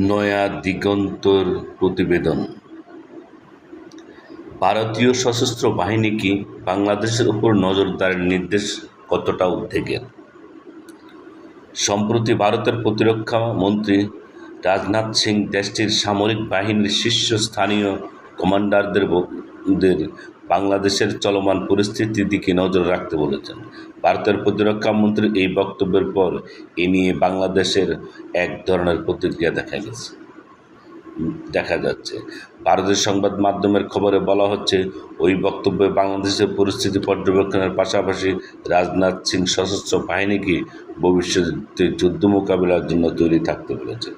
নয়া দিগন্তর প্রতিবেদন। ভারতীয় সশস্ত্র বাহিনী কি বাংলাদেশের উপর নজরদারির নির্দেশ কতটা উদ্বেগের? সম্প্রতি ভারতের প্রতিরক্ষা মন্ত্রী রাজনাথ সিং দেশটির সামরিক বাহিনীর শীর্ষস্থানীয় কমান্ডারদের দের বাংলাদেশের চলমান পরিস্থিতির দিকে নজর রাখতে বলেছেন। ভারতের প্রতিরক্ষা মন্ত্রীর এই বক্তব্যের পর এ নিয়ে বাংলাদেশের এক ধরনের প্রতিক্রিয়া দেখা গেছে। দেখা যাচ্ছে, ভারতের সংবাদ মাধ্যমের খবরে বলা হচ্ছে, ওই বক্তব্যে বাংলাদেশের পরিস্থিতি পর্যবেক্ষণের পাশাপাশি রাজনাথ সিং সশস্ত্র বাহিনীকে ভবিষ্যতে যুদ্ধ মোকাবিলার জন্য তৈরি থাকতে বলেছেন।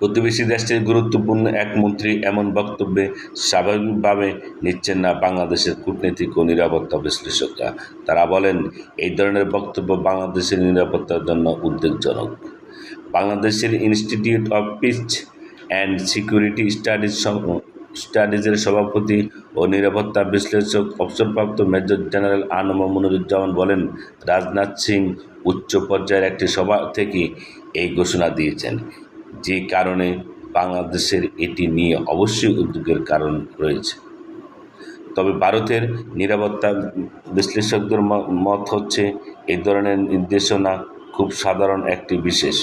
প্রতিবেশী দেশটির গুরুত্বপূর্ণ এক মন্ত্রী এমন বক্তব্যে স্বাভাবিকভাবে নিচ্ছেন না বাংলাদেশের কূটনীতিক ও নিরাপত্তা বিশ্লেষকরা। তারা বলেন, এই ধরনের বক্তব্য বাংলাদেশের নিরাপত্তার জন্য উদ্বেগজনক। বাংলাদেশের institute of peace and security studies স্টাডিজের সভাপতি ও নিরাপত্তা বিশ্লেষক অবসরপ্রাপ্ত মেজর জেনারেল আনম মনিরুজ্জামান বলেন, রাজনাথ সিং উচ্চ পর্যায়ের একটি সভা থেকে এই ঘোষণা দিয়েছেন। যে কারণে বাংলাদেশের এটি নিয়ে অবশ্যই উদ্যোগের কারণ রয়েছে। তবে ভারতের নিরাপত্তা বিশ্লেষকদের মত হচ্ছে এই ধরনের নির্দেশনা খুব সাধারণ একটি বিশেষ।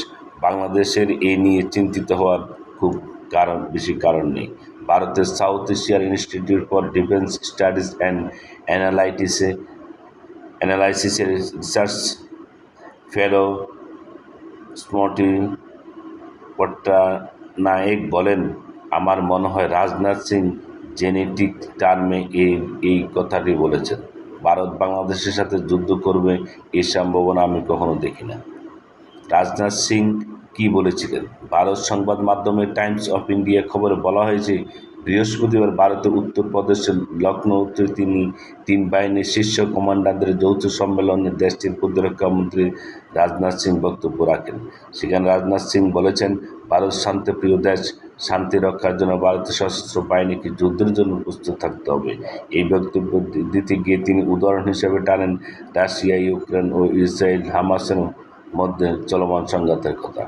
বাংলাদেশের এ নিয়ে চিন্তিত হওয়ার খুব কারণ, বেশি কারণ নেই। ভারতের সাউথ এশিয়ার institute for defence studies and অ্যানালাইটিসে, অ্যানালাইসিসের রিসার্চ ফেলো, স্মটি পট্টনায়েক বলেন, আমার মনে হয় রাজনাথ সিং জেনেটিক টার্মে এই এই কথাটি বলেছেন। ভারত বাংলাদেশের সাথে যুদ্ধ করবে এই সম্ভাবনা আমি কখনো দেখি না। রাজনাথ সিং কি বলেছিলেন? ভারত সংবাদ মাধ্যমে টাইমস অফ ইন্ডিয়া খবরে বলা হয়েছে বৃহস্পতিবার ভারতের উত্তরপ্রদেশের লখনৌতে তিনি তিন বাহিনীর শীর্ষ কমান্ডারদের যৌথ সম্মেলনে দেশটির প্রতিরক্ষা মন্ত্রী রাজনাথ সিং বক্তব্য রাখেন। সেখানে রাজনাথ সিং বলেছেন, ভারত শান্তিপ্রিয় দেশ, শান্তি রক্ষার জন্য ভারতের সশস্ত্র বাহিনীকে যুদ্ধের জন্য প্রস্তুত থাকতে হবে। এই বক্তব্য দিতে গিয়ে তিনি উদাহরণ হিসেবে টানেন, রাশিয়া, ইউক্রেন ও ইসরায়েল হামাসের মধ্যে চলমান সংঘাতের কথা।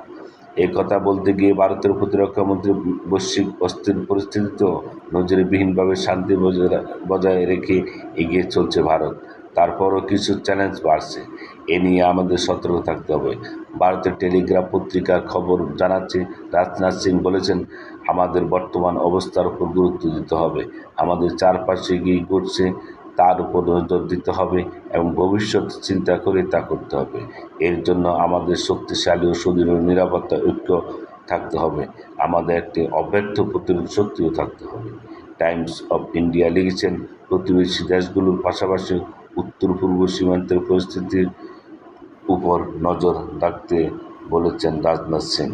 এ কথা বলতে গিয়ে ভারতের প্রতিরক্ষা মন্ত্রী বৈশ্বিক অস্থির পরিস্থিতিতেও নজিরবিহীনভাবে শান্তি বজায় রেখে এগিয়ে চলছে ভারত। তারপরও কিছু চ্যালেঞ্জ বাড়ছে। এ নিয়ে আমাদের সতর্ক থাকতে হবে। ভারতের টেলিগ্রাফ পত্রিকার খবর জানাচ্ছে রাজনাথ সিং বলেছেন, আমাদের বর্তমান অবস্থার উপর গুরুত্ব দিতে হবে। আমাদের চারপাশে গিয়ে ঘটছে তার উপর নজর দিতে হবে এবং ভবিষ্যৎ চিন্তা করে তা করতে হবে। এর জন্য আমাদের শক্তিশালী ও সুদৃঢ় নিরাপত্তা, ঐক্য থাকতে হবে। আমাদের একটি অব্যর্থ প্রতিরোধ শক্তিও থাকতে হবে। টাইমস অফ ইন্ডিয়া লিখেছেন, প্রতিবেশী দেশগুলোর পাশাপাশি উত্তর পূর্ব সীমান্তের পরিস্থিতির উপর নজর রাখতে বলেছেন রাজনাথ সিং।